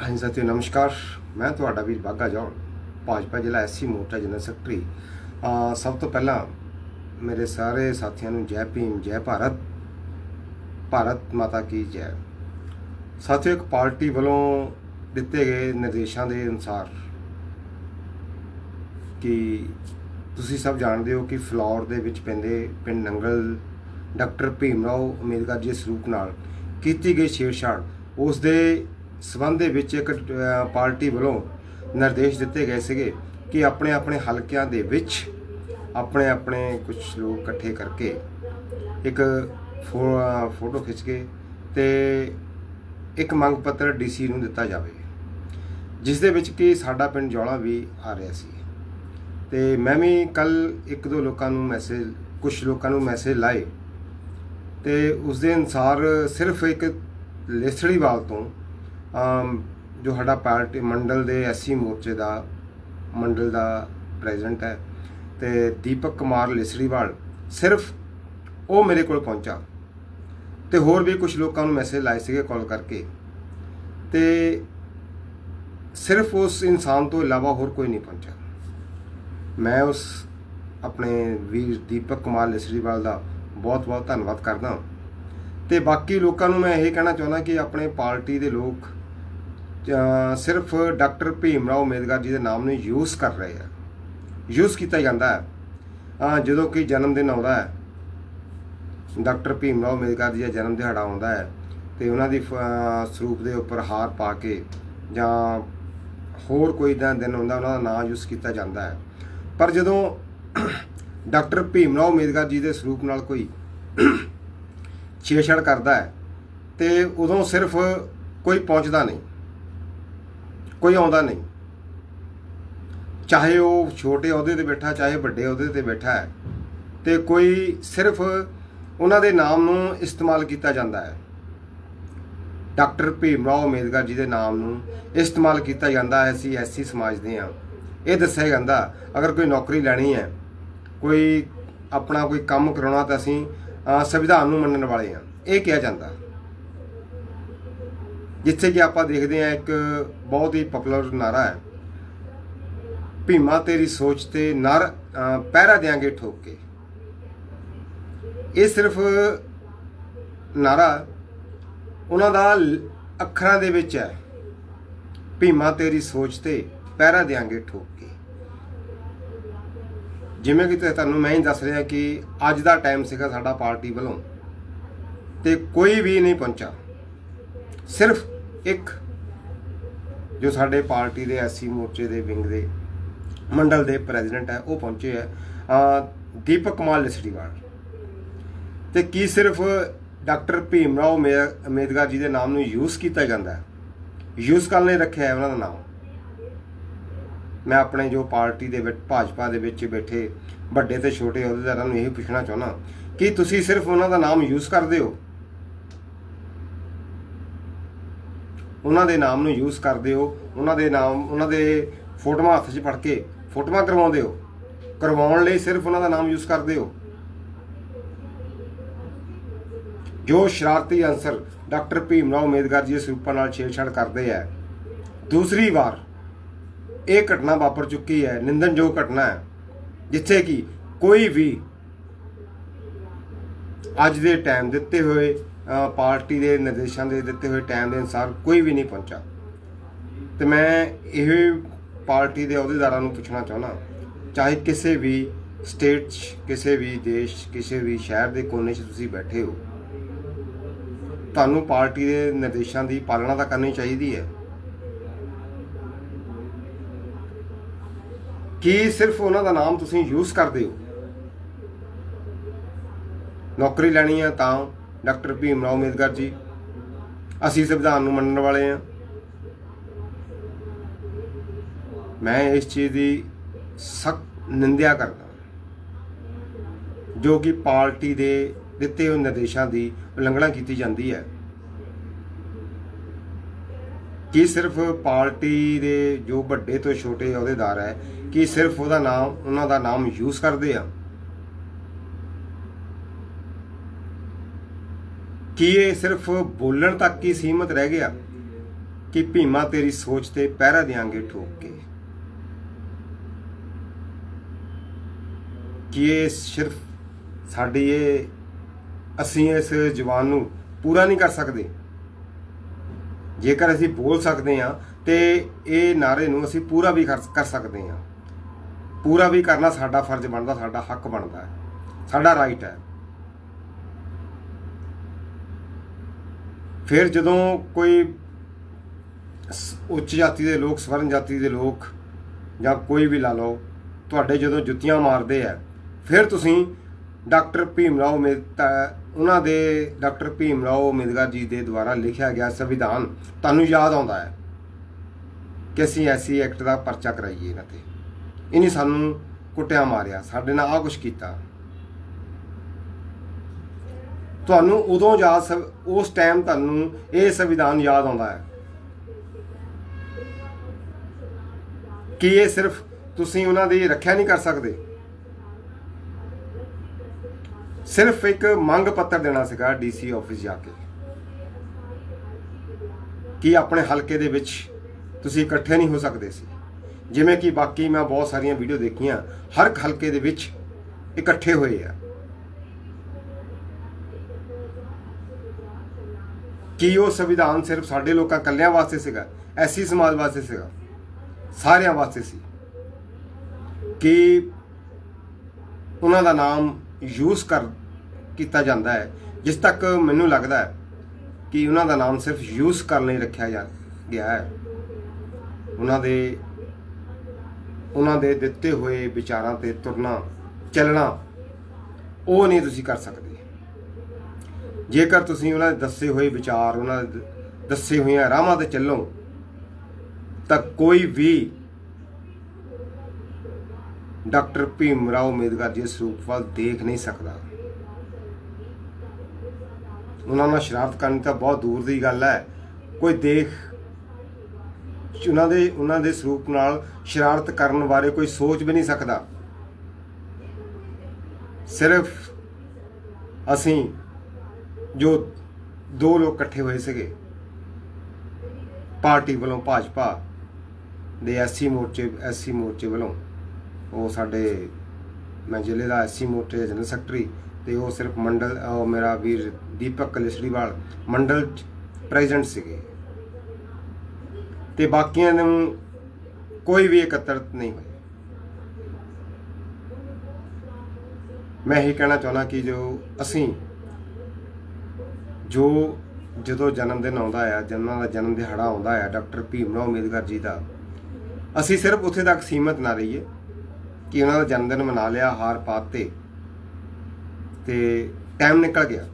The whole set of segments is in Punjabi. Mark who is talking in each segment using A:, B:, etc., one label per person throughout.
A: ਹਾਂਜੀ ਸਾਥੀਓ ਨਮਸਕਾਰ। ਮੈਂ ਤੁਹਾਡਾ ਵੀਰ ਬਾਗਾ ਜੌਨ ਭਾਜਪਾ ਜ਼ਿਲ੍ਹਾ ਐਸਸੀ ਮੋਰਚਾ ਜਨਰਲ ਸੈਕਟਰੀ। ਸਭ ਤੋਂ ਪਹਿਲਾਂ ਮੇਰੇ ਸਾਰੇ ਸਾਥੀਆਂ ਨੂੰ ਜੈ ਭੀਮ, ਜੈ ਭਾਰਤ ਭਾਰਤ ਮਾਤਾ ਕੀ ਜੈ। ਸਾਥੀਓ, ਇੱਕ ਪਾਰਟੀ ਵੱਲੋਂ ਦਿੱਤੇ ਗਏ ਨਿਰਦੇਸ਼ਾਂ ਦੇ ਅਨੁਸਾਰ ਕਿ ਤੁਸੀਂ ਸਭ ਜਾਣਦੇ ਹੋ ਕਿ ਫਲੋਰ ਦੇ ਵਿੱਚ ਪੈਂਦੇ ਪਿੰਡ ਨੰਗਲ, ਡਾਕਟਰ ਭੀਮ ਰਾਓ ਅੰਬੇਦਕਰ ਜੀ ਦੇ ਸਰੂਪ ਨਾਲ ਕੀਤੀ ਗਈ ਛੇੜਛਾੜ ਉਸ ਦੇ ਸਬੰਧ ਦੇ ਵਿੱਚ ਇੱਕ ਪਾਰਟੀ ਵੱਲੋਂ ਨਿਰਦੇਸ਼ ਦਿੱਤੇ ਗਏ ਸੀਗੇ ਕਿ ਆਪਣੇ ਆਪਣੇ ਹਲਕਿਆਂ ਦੇ ਵਿੱਚ ਆਪਣੇ ਆਪਣੇ ਕੁਝ ਲੋਕ ਇਕੱਠੇ ਕਰਕੇ ਇੱਕ ਫੋ- ਫੋਟੋ ਖਿੱਚ ਕੇ ਤੇ ਇੱਕ ਮੰਗ ਪੱਤਰ ਡੀਸੀ ਨੂੰ ਦਿੱਤਾ ਜਾਵੇ। ਜਿਸ ਦੇ ਵਿੱਚ ਕਿ ਸਾਡਾ ਪਿੰਡ ਜੋਲਾ ਵੀ ਆ ਰਿਹਾ ਸੀ। ਤੇ ਮੈਂ ਵੀ ਕੱਲ ਇੱਕ ਦੋ ਲੋਕਾਂ ਨੂੰ ਮੈਸੇਜ ਕੁਝ ਲੋਕਾਂ ਨੂੰ ਮੈਸੇਜ ਲਾਏ ਤੇ ਉਸ ਦੇ ਅਨਸਾਰ ਸਿਰਫ ਇੱਕ ਲੇਸੜੀਵਾਲ ਤੋਂ ਜੋ ਸਾਡਾ ਪਾਰਟੀ ਮੰਡਲ ਦੇ ਐਸਸੀ ਮੋਰਚੇ ਦਾ ਮੰਡਲ ਦਾ ਪ੍ਰੈਜ਼ੀਡੈਂਟ ਹੈ ਤੇ ਦੀਪਕ ਕੁਮਾਰ ਲੇਸੜੀਵਾਲ ਸਿਰਫ ਉਹ ਮੇਰੇ ਕੋਲ ਪਹੁੰਚਾ ਤੇ ਹੋਰ ਵੀ ਕੁਝ ਲੋਕਾਂ ਨੂੰ ਮੈਸੇਜ ਲਾਏ ਸੀਗੇ ਕਾਲ ਕਰਕੇ ਤੇ ਸਿਰਫ ਉਸ ਇਨਸਾਨ ਤੋਂ ਇਲਾਵਾ ਹੋਰ ਕੋਈ ਨਹੀਂ ਪਹੁੰਚਾ ਮੈਂ ਉਸ ਆਪਣੇ ਵੀਰ ਦੀਪਕ ਕੁਮਾਰ ਲਸਰੀਵਾਲ ਦਾ ਬਹੁਤ-ਬਹੁਤ ਧੰਨਵਾਦ ਕਰਦਾ ਤੇ ਬਾਕੀ ਲੋਕਾਂ ਨੂੰ ਮੈਂ ਇਹ ਕਹਿਣਾ ਚਾਹੁੰਦਾ ਕਿ ਆਪਣੇ ਪਾਰਟੀ ਦੇ ਲੋਕ ਸਿਰਫ ਡਾਕਟਰ ਭੀਮ ਰਾਓ ਅੰਬੇਦਕਰ ਜੀ ਦੇ ਨਾਮ ਨੂੰ ਯੂਜ਼ ਕਰ ਰਹੇ ਆ। ਯੂਜ਼ ਕੀਤਾ ਜਾਂਦਾ ਹੈ। ਜਦੋਂ ਕਿ ਜਨਮ ਦਿਨ ਆਉਂਦਾ ਹੈ ਡਾਕਟਰ ਭੀਮ ਰਾਓ ਅੰਬੇਦਕਰ ਜੀ ਦਾ ਜਨਮ ਦਿਹਾੜਾ ਆਉਂਦਾ ਹੈ ਤੇ ਉਹਨਾਂ ਦੀ ਅਹ, ਸਰੂਪ ਦੇ ਉੱਪਰ ਹਾਰ ਪਾ ਕੇ ਜਾਂ ਹੋਰ ਕੋਈ ਦਾ ਦਿਨ ਹੁੰਦਾ ਉਹਨਾਂ ਦਾ ਨਾਮ ਯੂਜ਼ ਕੀਤਾ ਜਾਂਦਾ ਹੈ। ਪਰ ਜਦੋਂ ਡਾਕਟਰ ਭੀਮ ਰਾਓ ਅੰਬੇਦਕਰ ਜੀ ਦੇ ਸਰੂਪ ਨਾਲ ਕੋਈ ਛੇੜਛਾੜ ਕਰਦਾ ਹੈ ਤੇ ਉਦੋਂ ਸਿਰਫ ਕੋਈ ਪਹੁੰਚਦਾ ਨਹੀਂ। ਕੋਈ ਆਉਂਦਾ ਨਹੀਂ। ਚਾਹੇ ਉਹ ਛੋਟੇ ਅਹੁਦੇ ਤੇ ਬੈਠਾ, ਚਾਹੇ ਵੱਡੇ ਅਹੁਦੇ ਤੇ ਬੈਠਾ ਹੈ, ਤੇ ਕੋਈ ਸਿਰਫ ਉਹਨਾਂ ਦੇ ਨਾਮ ਨੂੰ ਇਸਤੇਮਾਲ ਕੀਤਾ ਜਾਂਦਾ ਹੈ। ਡਾਕਟਰ ਭੀਮ ਰਾਓ ਅੰਬੇਦਕਰ ਜੀ ਦੇ ਨਾਮ ਨੂੰ ਇਸਤੇਮਾਲ ਕੀਤਾ ਜਾਂਦਾ ਹੈ, ਅਸੀਂ ਐਸੀ ਸਮਾਜ ਦੇ ਹਾਂ। ਇਹ ਦੱਸਿਆ ਜਾਂਦਾ, ਅਗਰ ਕੋਈ ਨੌਕਰੀ ਲੈਣੀ ਹੈ, ਕੋਈ ਆਪਣਾ ਕੋਈ ਕੰਮ ਕਰਾਉਣਾ ਤਾਂ ਅਸੀਂ ਸੰਵਿਧਾਨ ਨੂੰ ਮੰਨਣ ਵਾਲੇ ਹਾਂ। ਇਹ ਕਿਹਾ ਜਾਂਦਾ। ਜਿੱਥੇ ਕਿ ਆਪਾਂ ਦੇਖਦੇ ਹਾਂ ਇੱਕ ਬਹੁਤ ਹੀ ਪਪੂਲਰ ਨਾਰਾ ਹੈ। ਭੀਮਾ ਤੇਰੀ ਸੋਚ ਤੇ ਨਰ ਪਹਿਰਾ ਦਿਆਂਗੇ ਠੋਕ। ਕੇ ਇਹ ਸਿਰਫ ਨਾਰਾ ਉਹਨਾਂ ਦਾ ਅੱਖਰਾਂ ਦੇ ਵਿੱਚ ਹੈ। ਭੀਮਾ ਤੇਰੀ ਸੋਚ ਤੇ ਪਹਿਰਾ ਦਿਆਂਗੇ ਠੋਕ। ਕੇ ਜਿਵੇਂ ਕਿ ਤੁਹਾਨੂੰ ਮੈਂ ਹੀ ਦੱਸ ਰਿਹਾ ਕਿ ਅੱਜ ਦਾ ਟਾਈਮ ਸੀਗਾ ਸਾਡਾ ਪਾਰਟੀ ਵੱਲੋਂ ਤੇ ਕੋਈ ਵੀ ਨਹੀਂ ਪਹੁੰਚਾ। ਸਿਰਫ ਇੱਕ, ਜੋ ਸਾਡੇ ਪਾਰਟੀ ਦੇ ਐਸਸੀ ਮੋਰਚੇ ਦੇ ਵਿੰਗ ਦੇ ਮੰਡਲ ਦੇ ਪ੍ਰੈਜ਼ੀਡੈਂਟ ਹੈ, ਉਹ ਪਹੁੰਚੇ ਹੈ ਦੀਪਕ ਕੁਮਾਰ ਲਸੜੀਵਾਲ। ਤੇ ਕੀ ਸਿਰਫ ਡਾਕਟਰ ਭੀਮਰਾਓ ਅੰਬੇ- ਅੰਬੇਦਕਰ ਜੀ ਦੇ ਨਾਮ ਨੂੰ ਯੂਜ਼ ਕੀਤਾ ਜਾਂਦਾ ਹੈ? ਯੂਜ਼ ਕਰਨ ਲਈ ਰੱਖਿਆ ਹੈ ਉਹਨਾਂ ਦਾ ਨਾਮ। ਮੈਂ ਆਪਣੇ ਜੋ ਪਾਰਟੀ ਦੇ ਵਿੱਚ, ਭਾਜਪਾ ਦੇ ਵਿੱਚ ਬੈਠੇ ਵੱਡੇ ਤੇ ਛੋਟੇ ਅਹੁਦੇਦਾਰਾਂ ਨੂੰ ਇਹ ਪੁੱਛਣਾ ਚਾਹੁੰਦਾ, ਕਿ ਤੁਸੀਂ ਸਿਰਫ ਉਹਨਾਂ ਦਾ ਨਾਮ ਯੂਜ਼ ਕਰਦੇ ਹੋ? ਉਹਨਾਂ ਦੇ ਨਾਮ ਨੂੰ ਯੂਜ਼ ਕਰਦੇ ਹੋ, ਉਹਨਾਂ ਦੇ ਨਾਮ, ਉਹਨਾਂ ਦੇ ਫੋਟੋਆਂ ਹੱਥ 'ਚ ਫੜ ਕੇ ਫੋਟੋਆਂ ਕਰਵਾਉਂਦੇ ਹੋ। ਕਰਵਾਉਣ ਲਈ ਸਿਰਫ ਉਹਨਾਂ ਦਾ ਨਾਮ ਯੂਜ਼ ਕਰਦੇ ਹੋ। ਜੋ ਸ਼ਰਾਰਤੀ ਅਨਸਰ ਡਾਕਟਰ ਭੀਮ ਰਾਓ ਅੰਬੇਦਕਰ ਜੀ ਦੇ ਸਰੂਪਾਂ ਨਾਲ ਛੇੜਛਾੜ ਕਰਦੇ ਆ। ਦੂਸਰੀ ਵਾਰ ਇਹ ਘਟਨਾ ਵਾਪਰ ਚੁੱਕੀ ਹੈ, ਨਿੰਦਣਯੋਗ ਘਟਨਾ ਹੈ, ਜਿੱਥੇ ਕਿ ਕੋਈ ਵੀ ਅੱਜ ਦੇ ਟਾਈਮ ਦਿੱਤੇ ਹੋਏ ਪਾਰਟੀ ਦੇ ਨਿਰਦੇਸ਼ਾਂ ਦੇ ਦਿੱਤੇ ਹੋਏ ਟਾਈਮ ਦੇ ਅਨੁਸਾਰ ਕੋਈ ਵੀ ਨਹੀਂ ਪਹੁੰਚਾ। ਤੇ ਮੈਂ ਇਹ ਪਾਰਟੀ ਦੇ ਅਹੁਦੇਦਾਰਾਂ ਨੂੰ ਪੁੱਛਣਾ ਚਾਹੁੰਦਾ ਚਾਹੇ ਕਿਸੇ ਵੀ ਸਟੇਟ 'ਚ, ਕਿਸੇ ਵੀ ਦੇਸ਼ ਕਿਸੇ ਵੀ ਸ਼ਹਿਰ ਦੇ ਕੋਨੇ 'ਚ ਤੁਸੀਂ ਬੈਠੇ ਹੋ, ਤੁਹਾਨੂੰ ਪਾਰਟੀ ਦੇ ਨਿਰਦੇਸ਼ਾਂ ਦੀ ਪਾਲਣਾ ਤਾਂ ਕਰਨੀ ਚਾਹੀਦੀ ਹੈ। ਕੀ ਸਿਰਫ ਉਹਨਾਂ ਦਾ ਨਾਮ ਤੁਸੀਂ ਯੂਜ਼ ਕਰਦੇ ਹੋ? ਨੌਕਰੀ ਲੈਣੀ ਹੈ ਤਾਂ ਡਾਕਟਰ ਭੀਮ ਰਾਓ ਅੰਬੇਦਕਰ ਜੀ। ਅਸੀਂ ਸੰਵਿਧਾਨ ਨੂੰ ਮੰਨਣ ਵਾਲੇ ਹਾਂ। ਮੈਂ ਇਸ ਚੀਜ਼ ਦੀ ਸਖਤ ਨਿੰਦਿਆ ਕਰਦਾ ਜੋ ਕਿ ਪਾਰਟੀ ਦੇ ਦਿੱਤੇ ਹੋਏ ਨਿਰਦੇਸ਼ਾਂ ਦੀ ਉਲੰਘਣਾ ਕੀਤੀ ਜਾਂਦੀ ਹੈ। ਕੀ ਸਿਰਫ ਪਾਰਟੀ ਦੇ ਜੋ ਵੱਡੇ ਤੋਂ ਛੋਟੇ ਅਹੁਦੇਦਾਰ ਹੈ, ਕਿ ਸਿਰਫ ਉਹਦਾ ਨਾਮ, ਉਹਨਾਂ ਦਾ ਨਾਮ ਯੂਜ਼ ਕਰਦੇ ਆ। ਕੀ ਇਹ ਸਿਰਫ ਬੋਲਣ ਤੱਕ ਹੀ ਸੀਮਤ ਰਹਿ ਗਿਆ ਕਿ ਭੀਮਾ ਤੇਰੀ ਸੋਚ ਤੇ ਪਹਿਰਾ ਦਿਆਂਗੇ ਠੋਕ ਕੇ? ਕਿ ਇਹ ਸਿਰਫ ਸਾਡੀ ਇਹ, ਅਸੀਂ ਇਸ ਜਵਾਨ ਨੂੰ ਪੂਰਾ ਨਹੀਂ ਕਰ ਸਕਦੇ? ਜੇਕਰ ਅਸੀਂ ਬੋਲ ਸਕਦੇ ਹਾਂ ਤੇ ਇਹ ਨਾਰੇ ਨੂੰ ਅਸੀਂ ਪੂਰਾ ਵੀ ਕਰ ਕਰ ਸਕਦੇ ਹਾਂ। ਪੂਰਾ ਵੀ ਕਰਨਾ ਸਾਡਾ ਫਰਜ਼ ਬਣਦਾ, ਸਾਡਾ ਹੱਕ ਬਣਦਾ ਹੈ, ਸਾਡਾ ਰਾਈਟ ਹੈ। ਫਿਰ ਜਦੋਂ ਕੋਈ ਸ- ਉੱਚ ਜਾਤੀ ਦੇ ਲੋਕ, ਸਵਰਨ ਜਾਤੀ ਦੇ ਲੋਕ ਜਾਂ ਕੋਈ ਵੀ ਲਾ ਲਓ, ਤੁਹਾਡੇ ਜਦੋਂ ਜੁੱਤੀਆਂ ਮਾਰਦੇ ਆ, ਫਿਰ ਤੁਸੀਂ ਡਾਕਟਰ ਭੀਮ ਰਾਓ ਮੇਤਾ, ਉਹਨਾਂ ਦੇ ਡਾਕਟਰ ਭੀਮ ਰਾਓ ਅੰਬੇਦਕਰ ਜੀ ਦੇ ਦੁਆਰਾ ਲਿਖਿਆ ਗਿਆ ਸੰਵਿਧਾਨ, ਤੁਹਾਨੂੰ ਯਾਦ ਆਉਂਦਾ ਹੈ ਕਿ ਅਸੀਂ ਐਸੀ ਐਕਟ ਦਾ ਪਰਚਾ ਕਰਾਈਏ ਇਹਨਾਂ ਤੇ। ਇਹਨੇ ਸਾਨੂੰ ਕੁੱਟਿਆ ਮਾਰਿਆ, ਸਾਡੇ ਨਾਲ ਆ ਕੁਛ ਕੀਤਾ। ਤੁਹਾਨੂੰ ਉਦੋਂ ਯਾਦ ਸਭ- ਉਸ ਟਾਈਮ ਤੁਹਾਨੂੰ ਇਹ ਸੰਵਿਧਾਨ ਯਾਦ ਆਉਂਦਾ ਹੈ। ਕਿ ਇਹ ਸਿਰਫ ਤੁਸੀਂ ਉਹਨਾਂ ਦੀ ਰੱਖਿਆ ਨਹੀਂ ਕਰ ਸਕਦੇ। ਸਿਰਫ ਇੱਕ ਮੰਗ ਪੱਤਰ ਦੇਣਾ ਸੀਗਾ ਡੀਸੀ ਆਫਿਸ ਜਾ ਕੇ। ਕਿ ਆਪਣੇ ਹਲਕੇ ਦੇ ਵਿੱਚ ਤੁਸੀਂ ਇਕੱਠੇ ਨਹੀਂ ਹੋ ਸਕਦੇ ਸੀ। ਜਿਵੇਂ ਕਿ ਬਾਕੀ ਮੈਂ ਬਹੁਤ ਸਾਰੀਆਂ ਵੀਡੀਓ ਦੇਖੀਆਂ, ਹਰ ਹਲਕੇ ਦੇ ਵਿੱਚ ਇਕੱਠੇ ਹੋਏ ਆ। ਕੀ ਉਹ ਸੰਵਿਧਾਨ ਸਿਰਫ ਸਾਡੇ ਲੋਕਾਂ ਕੱਲਿਆਂ ਵਾਸਤੇ ਸੀਗਾ, ਐਸੀ ਸਮਾਜ ਵਾਸਤੇ ਸੀਗਾ, ਸਾਰਿਆਂ ਵਾਸਤੇ ਸੀ। ਕਿ ਉਹਨਾਂ ਦਾ ਨਾਮ ਯੂਜ਼ ਕਰ ਕੀਤਾ ਜਾਂਦਾ ਹੈ, ਜਿਸ ਤੱਕ ਮੈਨੂੰ ਲੱਗਦਾ ਹੈ ਕਿ ਉਹਨਾਂ ਦਾ ਨਾਮ ਸਿਰਫ ਯੂਜ਼ ਕਰਨ ਲਈ ਰੱਖਿਆ ਜਾ ਗਿਆ ਹੈ। ਉਹਨਾਂ ਦੇ ਉਹਨਾਂ ਦੇ ਦਿੱਤੇ ਹੋਏ ਵਿਚਾਰਾਂ ਤੇ ਤੁਰਨਾ, ਚੱਲਣਾ, ਉਹ ਨਹੀਂ ਤੁਸੀਂ ਕਰ ਸਕਦੇ। ਜੇਕਰ ਤੁਸੀਂ ਉਹਨਾਂ ਦੇ ਦੱਸੇ ਹੋਏ ਵਿਚਾਰ, ਉਹਨਾਂ ਦੇ ਦੱਸੇ ਹੋਈਆਂ ਰਾਹਾਂ ਤੇ ਚੱਲੋ, ਤਾਂ ਕੋਈ ਵੀ ਡਾਕਟਰ ਭੀਮ ਰਾਓ ਅੰਬੇਦਕਰ ਜੀ ਸਰੂਪ ਵੱਲ ਦੇਖ ਨਹੀਂ ਸਕਦਾ। ਉਹਨਾਂ ਨਾਲ ਸ਼ਰਾਰਤ ਕਰਨੀ ਤਾਂ ਬਹੁਤ ਦੂਰ ਦੀ ਗੱਲ ਹੈ। ਕੋਈ ਦੇਖ, ਉਹਨਾਂ ਦੇ ਉਹਨਾਂ ਦੇ ਸਰੂਪ ਨਾਲ ਸ਼ਰਾਰਤ ਕਰਨ ਬਾਰੇ ਕੋਈ ਸੋਚ ਵੀ ਨਹੀਂ ਸਕਦਾ। ਸਿਰਫ ਅਸੀਂ ਜੋ ਦੋ ਲੋਕ ਇਕੱਠੇ ਹੋਏ ਸੀਗੇ, ਪਾਰਟੀ ਵੱਲੋਂ ਭਾਜਪਾ ਦੇ ਐਸਸੀ ਮੋਰਚੇ ਐਸਸੀ ਮੋਰਚੇ ਵੱਲੋਂ, ਉਹ ਸਾਡੇ, ਮੈਂ ਜ਼ਿਲ੍ਹੇ ਦਾ ਐਸਸੀ ਮੋਰਚੇ ਜਨਰਲ ਸੈਕਟਰੀ ਤੇ ਉਹ ਸਿਰਫ ਮੰਡਲ, ਉਹ ਮੇਰਾ ਵੀਰ ਦੀਪਕ ਕਲੇਸ਼ਰੀਵਾਲ ਮੰਡਲ ਪ੍ਰੈਜ਼ੀਡੈਂਟ ਸੀਗੇ। ਤੇ ਬਾਕੀਆਂ ਨੂੰ ਕੋਈ ਵੀ ਇਕੱਤਰਤ ਨਹੀਂ ਹੋਏ। ਮੈਂ ਇਹ ਕਹਿਣਾ ਚਾਹੁੰਦਾ ਕਿ ਜੋ ਅਸੀਂ ਜੋ ਜਦੋਂ ਜਨਮ ਦਿਨ ਆਉਂਦਾ ਹੈ ਜਿਨ੍ਹਾਂ ਦਾ ਜਨਮ ਦਿਹਾੜਾ ਆਉਂਦਾ ਹੈ ਡਾਕਟਰ ਭੀਮ ਰਾਓ ਅੰਬੇਦਕਰ ਜੀ ਦਾ, ਅਸੀਂ ਸਿਰਫ ਉੱਥੇ ਤੱਕ ਸੀਮਤ ਨਾ ਰਹੀਏ ਕਿ ਉਹਨਾਂ ਦਾ ਜਨਮ ਦਿਨ ਮਨਾ ਲਿਆ, ਹਾਰ ਪਾਤੇ ਤੇ ਟਾਈਮ ਨਿਕਲ ਗਿਆ।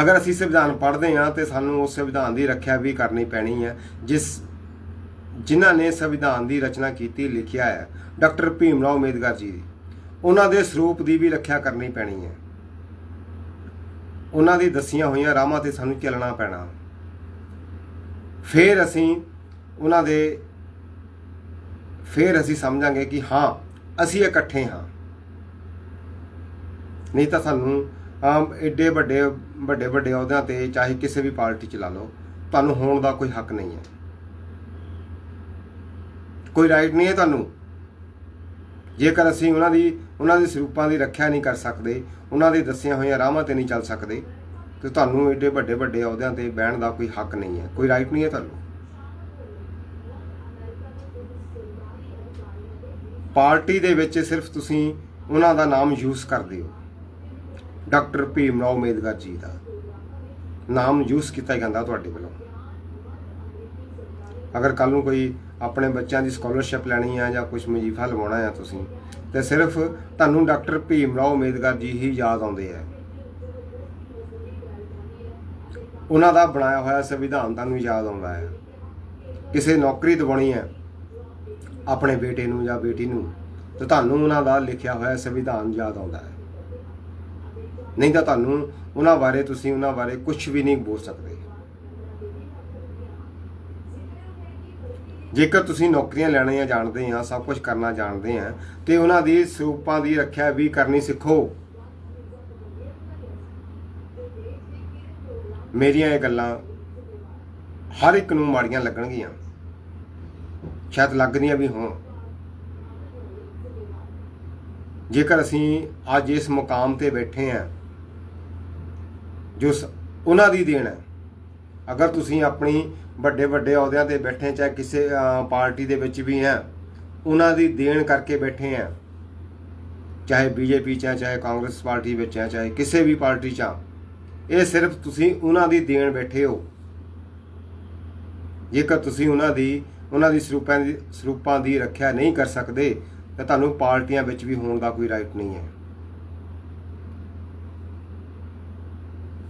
A: ਅਗਰ ਅਸੀਂ ਸੰਵਿਧਾਨ ਪੜ੍ਹਦੇ ਹਾਂ ਤੇ ਸਾਨੂੰ ਉਸ ਸੰਵਿਧਾਨ ਦੀ ਰੱਖਿਆ ਵੀ ਕਰਨੀ ਪੈਣੀ ਹੈ, ਜਿਸ, ਜਿਨ੍ਹਾਂ ਨੇ ਸੰਵਿਧਾਨ ਦੀ ਰਚਨਾ ਕੀਤੀ, ਲਿਖਿਆ ਹੈ, ਡਾਕਟਰ ਭੀਮ ਰਾਓ ਅੰਬੇਦਕਰ ਜੀ ਉਹਨਾਂ ਦੇ ਸਰੂਪ ਦੀ ਵੀ ਰੱਖਿਆ ਕਰਨੀ ਪੈਣੀ ਹੈ। ਉਹਨਾਂ ਦੀ ਦਸੀਆਂ ਹੋਈਆਂ ਰਾਹਾਂ ਤੇ ਸਾਨੂੰ ਚੱਲਣਾ ਪੈਣਾ। ਫਿਰ ਅਸੀਂ ਉਹਨਾਂ ਦੇ ਫਿਰ ਅਸੀਂ ਸਮਝਾਂਗੇ ਕਿ ਹਾਂ, ਅਸੀਂ ਇਕੱਠੇ ਹਾਂ। ਨਹੀਂ ਤਾਂ ਸਾਨੂੰ ਆਮ ਏਡੇ ਵੱਡੇ ਵੱਡੇ ਵੱਡੇ ਅਹੁਦਿਆਂ ਤੇ ਚਾਹੇ ਕਿਸੇ ਵੀ ਪਾਰਟੀ ਚ ਲਾ ਲਓ, ਤੁਹਾਨੂੰ ਹੋਣ ਦਾ ਕੋਈ ਹੱਕ ਨਹੀਂ ਹੈ। ਕੋਈ ਰਾਈਟ ਨਹੀਂ ਹੈ ਤੁਹਾਨੂੰ। ਜੇਕਰ ਅਸੀਂ ਉਹਨਾਂ ਦੀ ਉਹਨਾਂ ਦੇ ਸਰੂਪਾਂ ਦੀ ਰੱਖਿਆ ਨਹੀਂ ਕਰ ਸਕਦੇ, ਉਹਨਾਂ ਦੇ ਦੱਸੀਆਂ ਹੋਈਆਂ ਰਾਹਾਂ ਤੇ ਨਹੀਂ ਚੱਲ ਸਕਦੇ, ਤੇ ਤੁਹਾਨੂੰ ਏਡੇ ਵੱਡੇ ਵੱਡੇ ਅਹੁਦਿਆਂ ਤੇ ਬਹਿਣ ਦਾ ਕੋਈ ਹੱਕ ਨਹੀਂ ਹੈ, ਕੋਈ ਰਾਈਟ ਨਹੀਂ ਹੈ ਤੁਹਾਨੂੰ। ਪਾਰਟੀ ਦੇ ਵਿੱਚ ਸਿਰਫ ਤੁਸੀਂ ਉਹਨਾਂ ਦਾ ਨਾਮ ਯੂਜ਼ ਕਰਦੇ ਹੋ। ਡਾਕਟਰ ਭੀਮ ਰਾਓ ਅੰਬੇਦਕਰ ਜੀ ਦਾ ਨਾਮ ਯੂਜ਼ ਕੀਤਾ ਜਾਂਦਾ ਤੁਹਾਡੇ ਵੱਲੋਂ। ਅਗਰ ਕੱਲ ਨੂੰ ਕੋਈ ਆਪਣੇ ਬੱਚਿਆਂ ਦੀ ਸਕਾਲਰਸ਼ਿਪ ਲੈਣੀ ਆ ਜਾਂ ਕੁਝ ਵਜ਼ੀਫਾ ਲਵਾਉਣਾ ਆ ਤੁਸੀਂ ਤੇ ਸਿਰਫ ਤੁਹਾਨੂੰ ਡਾਕਟਰ ਭੀਮ ਰਾਓ ਅੰਬੇਦਕਰ ਜੀ ਹੀ ਯਾਦ ਆਉਂਦੇ ਆ। ਉਹਨਾਂ ਦਾ ਬਣਾਇਆ ਹੋਇਆ ਸੰਵਿਧਾਨ ਤੁਹਾਨੂੰ ਯਾਦ ਆਉਂਦਾ ਹੈ। ਕਿਸੇ ਨੌਕਰੀ ਦਿਵਾਉਣੀ ਹੈ, ਆਪਣੇ ਬੇਟੇ ਨੂੰ ਜਾਂ ਬੇਟੀ ਨੂੰ, ਤੇ ਤੁਹਾਨੂੰ ਉਹਨਾਂ ਦਾ ਲਿਖਿਆ ਹੋਇਆ ਸੰਵਿਧਾਨ ਯਾਦ ਆਉਂਦਾ ਹੈ। ਨਹੀਂ ਤਾਂ ਤੁਹਾਨੂੰ ਉਹਨਾਂ ਬਾਰੇ ਤੁਸੀਂ ਉਹਨਾਂ ਬਾਰੇ ਕੁਝ ਵੀ ਨਹੀਂ ਬੋਲ ਸਕਦੇ। ਜੇਕਰ ਤੁਸੀਂ ਨੌਕਰੀਆਂ ਲੈਣੀਆਂ ਜਾਣਦੇ ਆ, ਸਭ ਕੁਝ ਕਰਨਾ ਜਾਣਦੇ ਆ, ਤੇ ਉਹਨਾਂ ਦੀ ਸਰੂਪਾਂ ਦੀ ਰੱਖਿਆ ਵੀ ਕਰਨੀ ਸਿੱਖੋ। ਮੇਰੀਆਂ ਇਹ ਗੱਲਾਂ ਹਰ ਇੱਕ ਨੂੰ ਮਾੜੀਆਂ ਲੱਗਣਗੀਆਂ। ਸ਼ਾਇਦ ਲੱਗਦੀਆਂ ਵੀ ਹੋਣ। ਜੇਕਰ ਅਸੀਂ ਅੱਜ ਇਸ ਮੁਕਾਮ ਤੇ ਬੈਠੇ ਹਾਂ ਜੋ ਉਹਨਾਂ ਦੀ ਦੇਣ ਹੈ ਅਗਰ ਤੁਸੀਂ ਆਪਣੀ ਵੱਡੇ ਵੱਡੇ ਅਹੁਦਿਆਂ ਤੇ ਬੈਠੇ ਚਾਹੇ ਕਿਸੇ ਪਾਰਟੀ ਦੇ ਵਿੱਚ ਵੀ ਹੈ, ਉਹਨਾਂ ਦੀ ਦੇਣ ਕਰਕੇ ਬੈਠੇ ਆ ਚਾਹੇ ਬੀਜੇਪੀ ਚ ਹੈ, ਚਾਹੇ ਕਾਂਗਰਸ ਪਾਰਟੀ ਵਿੱਚ ਹੈ, ਚਾਹੇ ਕਿਸੇ ਵੀ ਪਾਰਟੀ ਚ ਆ ਇਹ ਸਿਰਫ ਤੁਸੀਂ ਉਹਨਾਂ ਦੀ ਦੇਣ ਬੈਠੇ ਹੋ। ਜੇਕਰ ਤੁਸੀਂ ਉਹਨਾਂ ਦੀ ਉਹਨਾਂ ਦੀ ਸਰੂਪਾਂ ਦੀ ਸਰੂਪਾਂ ਦੀ ਰੱਖਿਆ ਨਹੀਂ ਕਰ ਸਕਦੇ, ਤਾਂ ਤੁਹਾਨੂੰ ਪਾਰਟੀਆਂ ਵਿੱਚ ਵੀ ਹੋਣ ਦਾ ਕੋਈ ਰਾਈਟ ਨਹੀਂ ਹੈ।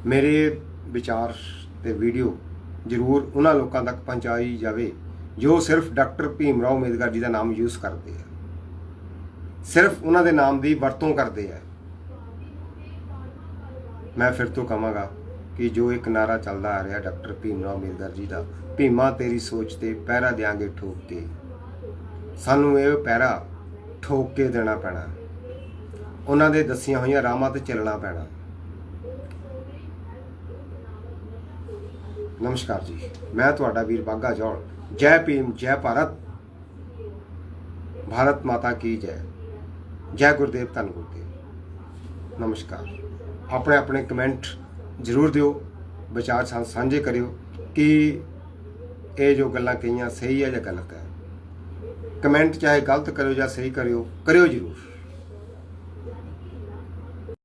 A: ਮੇਰੇ ਵਿਚਾਰ ਤੇ ਵੀਡੀਓ ਜ਼ਰੂਰ ਉਹਨਾਂ ਲੋਕਾਂ ਤੱਕ ਪਹੁੰਚਾਈ ਜਾਵੇ, ਜੋ ਸਿਰਫ ਡਾਕਟਰ ਭੀਮ ਰਾਓ ਅੰਬੇਦਕਰ ਜੀ ਦਾ ਨਾਮ ਯੂਜ਼ ਕਰਦੇ ਆ। ਸਿਰਫ ਉਹਨਾਂ ਦੇ ਨਾਮ ਦੀ ਵਰਤੋਂ ਕਰਦੇ ਆ। ਮੈਂ ਫਿਰ ਤੋਂ ਕਹਾਂਗਾ ਕਿ ਜੋ ਇੱਕ ਨਾਰਾ ਚੱਲਦਾ ਆ ਰਿਹਾ ਡਾਕਟਰ ਭੀਮ ਰਾਓ ਅੰਬੇਦਕਰ ਜੀ ਦਾ, ਭੀਮਾ ਤੇਰੀ ਸੋਚ ਤੇ ਪਹਿਰਾ ਦਿਆਂਗੇ ਠੋਕ ਕੇ। ਸਾਨੂੰ ਇਹ ਪਹਿਰਾ ਠੋਕ ਕੇ ਦੇਣਾ ਪੈਣਾ। ਉਹਨਾਂ ਦੇ ਦੱਸੀਆਂ ਹੋਈਆਂ ਰਾਹਾਂ ਤੇ ਚੱਲਣਾ ਪੈਣਾ। ਨਮਸਕਾਰ ਜੀ ਮੈਂ ਤੁਹਾਡਾ ਵੀਰ ਬਾਗਾ ਜੋੜ ਜੈ ਭੀਮ ਜੈ ਭਾਰਤ ਭਾਰਤ ਮਾਤਾ ਕੀ ਜੈ ਜੈ ਗੁਰਦੇਵ ਧੰਨ ਗੁਰਦੇਵ ਨਮਸਕਾਰ ਆਪਣੇ ਆਪਣੇ ਕਮੈਂਟ ਜ਼ਰੂਰ ਦਿਓ ਵਿਚਾਰ ਸਾਂ- ਸਾਂਝੇ ਕਰਿਓ ਕਿ ਇਹ ਜੋ ਗੱਲਾਂ ਕਹੀਆਂ ਸਹੀ ਹੈ ਜਾਂ ਗਲਤ ਹੈ ਕਮੈਂਟ ਚਾਹੇ ਗਲਤ ਕਰਿਓ ਜਾਂ ਸਹੀ ਕਰਿਓ ਕਰਿਓ ਜ਼ਰੂਰ